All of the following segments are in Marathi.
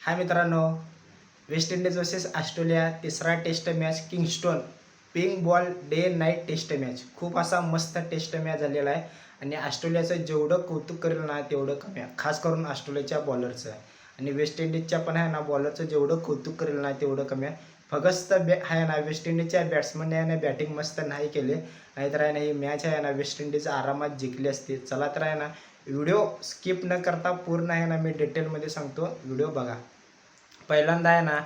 हाय मित्रांनो वेस्ट इंडिज वर्सेस ऑस्ट्रेलिया तिसरा test match Kingston. Pink ball day night test match खूप असा मस्त टेस्ट मॅच झालेला आहे. आणि ऑस्ट्रेलियाचं जेवढं कौतुक करेल ना तेवढं कमी आहे. खास करून ऑस्ट्रेलियाच्या बॉलरचं आणि वेस्ट इंडिजच्या पण आहे ना बॉलरचं जेवढं कौतुक करेल ना तेवढं कमी आहे. फगस्त बॅ आहे ना वेस्ट इंडिजच्या बॅट्समनने आहे ना बॅटिंग मस्त नाही केले. नाहीतर आहे ना ही मॅच आहे ना वेस्ट इंडिज आरामात जिंकली असते. चला तर आहे ना व्हिडिओ स्किप न करता पूर्ण आहे ना मी डिटेलमध्ये सांगतो. व्हिडिओ बघा. पहिल्यांदा आहे ना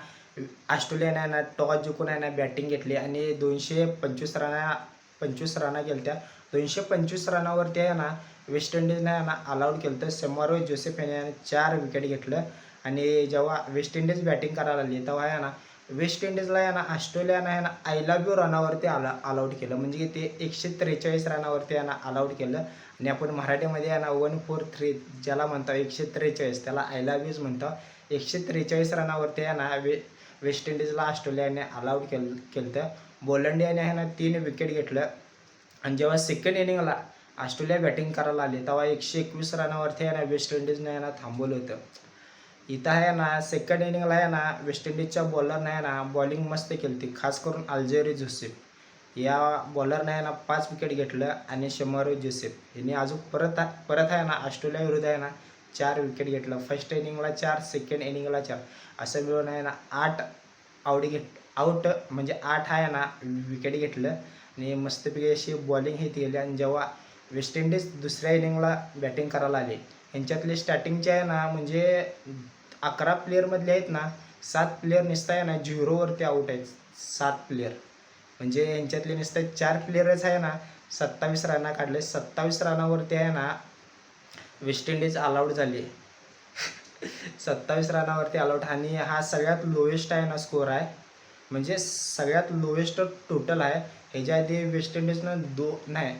ऑस्ट्रेलियाने आहे ना टॉस जिंकून आहे ना बॅटिंग घेतली. आणि दोनशे पंचवीस रना पंचवीस रना गेल्या दोनशे पंचवीस रनावरती आहे ना वेस्ट इंडिजने आहे ना अलाउड केलं तर समारोह जोसेफ याने चार विकेट घेतलं. आणि जेव्हा वेस्ट इंडिज बॅटिंग करायला लागली तेव्हा आहे ना वेस्ट इंडिजला आहे ना ऑस्ट्रेलियानं आहे ना आय लव्ह यू रनावरती आला अलाउड केलं. म्हणजे की ते एकशे त्रेचाळीस रनावरती यानं ना अलाउड केलं. आणि आपण मराठीमध्ये आहे ना वन फोर थ्री ज्याला म्हणतो एकशे त्रेचाळीस त्याला आय लव्ह यूज म्हणतो. एकशे त्रेचाळीस रनावरती आहे ना वे वेस्ट इंडिजला ऑस्ट्रेलियाने अलाउड केलं केलं तर बोलंडियाने आहे ना तीन विकेट घेतलं. आणि जेव्हा सेकंड इनिंगला ऑस्ट्रेलिया बॅटिंग करायला आली तेव्हा एकशे एकवीस रनावरती यानं वेस्ट इंडिजने यांना थांबवलं होतं. इथं आहे ना सेकंड इनिंगला आहे ना वेस्ट इंडिजच्या बॉलरने आहे ना बॉलिंग मस्त केली ती खास करून अल्जेरी जोसेफ या बॉलरने आहे ना पाच विकेट घेतलं आणि शमारू जोसेफ यांनी अजून परत परत आहे ना ऑस्ट्रेलिया विरुद्ध आहे ना चार विकेट घेतलं. फर्स्ट इनिंगला चार सेकंड इनिंगला चार. असं मिळून आहे ना आठ आवडी घेत आऊट म्हणजे आठ आहे ना विकेट घेतलं. आणि मस्तपैकी अशी बॉलिंग ही केली. आणि जेव्हा वेस्ट इंडिज दुसऱ्या इनिंगला बॅटिंग करायला आली ह्यांच्यातले स्टार्टिंगचे आहे ना म्हणजे अकरा प्लेअरमधले आहेत ना सात प्लेअर नुसतं आहे ना झिरोवरती आऊट आहेत. सात प्लेअर म्हणजे यांच्यातले नुसतं चार प्लेयरच आहे ना सत्तावीस रना काढले. सत्तावीस रनावरती आहे ना वेस्ट इंडिज अलाउड झाली सत्तावीस रनावरती अलाउड आणि हा सगळ्यात लोएस्ट आहे ना स्कोअर आहे. म्हणजे सगळ्यात लोएस्ट टोटल आहे. ह्याच्या आधी वेस्ट इंडिजनं दो नाही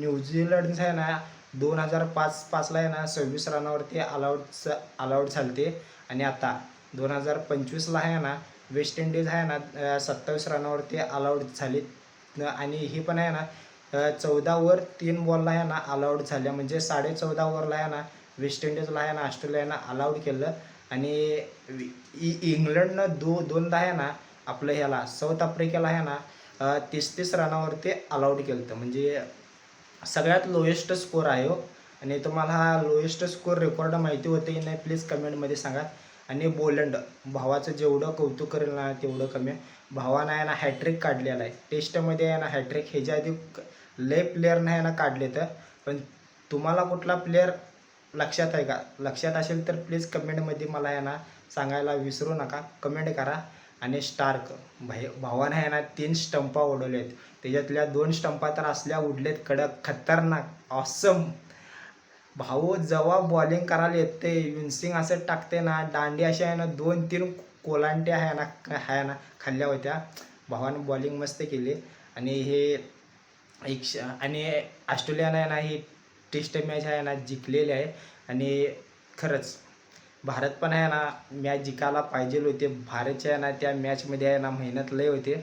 न्यूझीलंडचं आहे ना दोन हजार पाच पाचला आहे ना सव्वीस रनावरती अलाउड अलाउड झालते आणि आता दोन हजार पंचवीसला आहे ना वेस्ट इंडिज आहे ना सत्तावीस रनावरती अलाउड झाली. आणि ही पण आहे ना चौदा ओव्हर तीन बॉलला आहे ना अलाउड झाल्या. म्हणजे साडे चौदा ओव्हरला आहे ना वेस्ट इंडिजला आहे ना ऑस्ट्रेलियानं अलाउड केलं. आणि इ- इंग्लंडनं दो दोनदा आहे ना आपलं ह्याला साऊथ आफ्रिकेला आहे ना तीस तीस रनावरती अलाउड केलं होतं. म्हणजे सगळ्यात लोएस्ट स्कोर आहे हो. आणि तुम्हाला हा लोएस्ट स्कोर रेकॉर्ड माहिती होते की नाही प्लीज कमेंटमध्ये सांगा. आणि बोलंड भावाचं जेवढं कौतुक करेल ना तेवढं कमी. भावानं आहे ना हॅट्रिक काढलेला आहे. टेस्टमध्ये आहे ना हॅट्रिक ह्याच्या आधी क- लय प्लेअरनं आहे ना काढले तर. पण तुम्हाला कुठला प्लेअर लक्षात आहे का? लक्षात असेल तर प्लीज कमेंटमध्ये मला आहे ना सांगायला विसरू नका. कमेंट करा. आणि स्टार्क. भाई भावानं आहे ना तीन स्टंपा उडवलेत. त्याच्यातल्या दोन स्टंपा तर असल्या उडलेत कडक खतरनाक ऑसम भाऊ जेव्हा बॉलिंग करायला येते विन्सिंग असं टाकते ना दांडी अशी आहे ना दोन तीन कोलांट्या आहे ना आहे ना खाल्ल्या होत्या. भावानं बॉलिंग मस्त केली. आणि हे एक आणि ऑस्ट्रेलियानं आहे ना ही टेस्ट मॅच आहे ना जिंकलेली आहे. आणि खरंच भारत पण आहे ना मॅच जिकायला पाहिजे होते. भारतच्या आहे ना त्या मॅचमध्ये आहे ना मेहनत लय होते.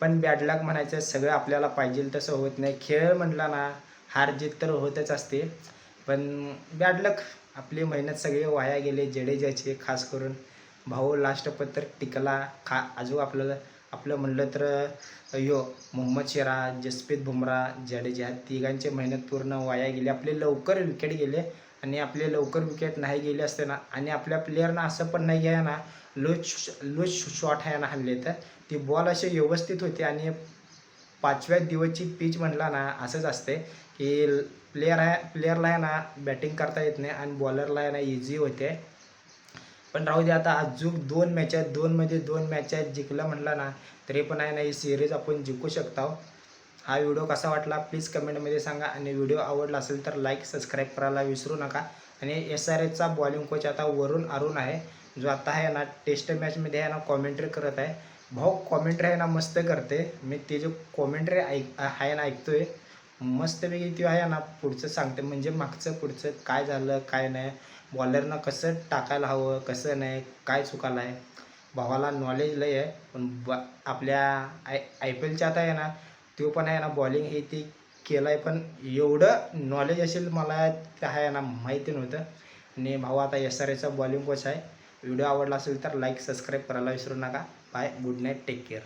पण बॅडलक म्हणायचं सगळं आपल्याला पाहिजे तसं होत नाही. खेळ म्हटला ना हार जीत तर होतच असते. पण बॅडलक आपली मेहनत सगळी वाया गेले जडेजाचे खास करून भाऊ लास्ट पत्र टिकला. खा अजून आपल्याला आपलं म्हणलं तर यो मोहम्मद शिराज जसप्रीत बुमराह जडेजा तिघांचे तिघांची मेहनत पूर्ण वाया गेली. आपले लवकर विकेट गेले. आणि आपले लवकर विकेट नाही गेले असते ना आणि आपल्या प्लेअरना असं पण नाही आहे ना लूज लूज शॉट आहे ना हल्ले तर. ती बॉल असे व्यवस्थित होते आणि पाचव्या दिवसची पिच म्हणला ना असंच असते की प्लेयर आहे प्लेयरला आहे ना बॅटिंग करता येत नाही आणि बॉलरला आहे ना इझी होते. पण राहू दे आता अजून दोन मॅच आहेत दोनमध्ये दोन मॅच आहेत जिंकलं म्हटलं ना तरी पण आहे ना ही सिरीज आपण जिंकू शकतो हो. हा व्हिडिओ कसा वाटला प्लीज कमेंटमध्ये सांगा आणि व्हिडिओ आवडला असेल तर लाईक सबस्क्राईब करायला विसरू नका. आणि एस आर एचचा बॉलिंग कोच आता वरून अरुण आहे. जो आता आहे ना टेस्ट मॅचमध्ये आहे ना कॉमेंट्री करत आहे. भाऊ कॉमेंट्री आहे ना मस्त करते. मी ते जे कॉमेंट्री ऐक आहे ना ऐकतोय मस्तपैकी ती आहे ना पुढचं सांगते. म्हणजे मागचं पुढचं काय झालं काय नाही. बॉलरनं कसं टाकायला हवं कसं नाही काय चुकायला आहे. भावाला नॉलेज लय आहे. पण ब आपल्या आय आय पी एलच्या आता आहे ना तो पण आहे ना बॉलिंग हे ती केलं आहे पण एवढं नॉलेज असेल मला ते आहे ना माहिती नव्हतं. आणि भाऊ आता एस आर एचा बॉलिंग कोच आहे. व्हिडिओ आवडला असेल तर लाईक सबस्क्राईब करायला विसरू नका. Bye good night take care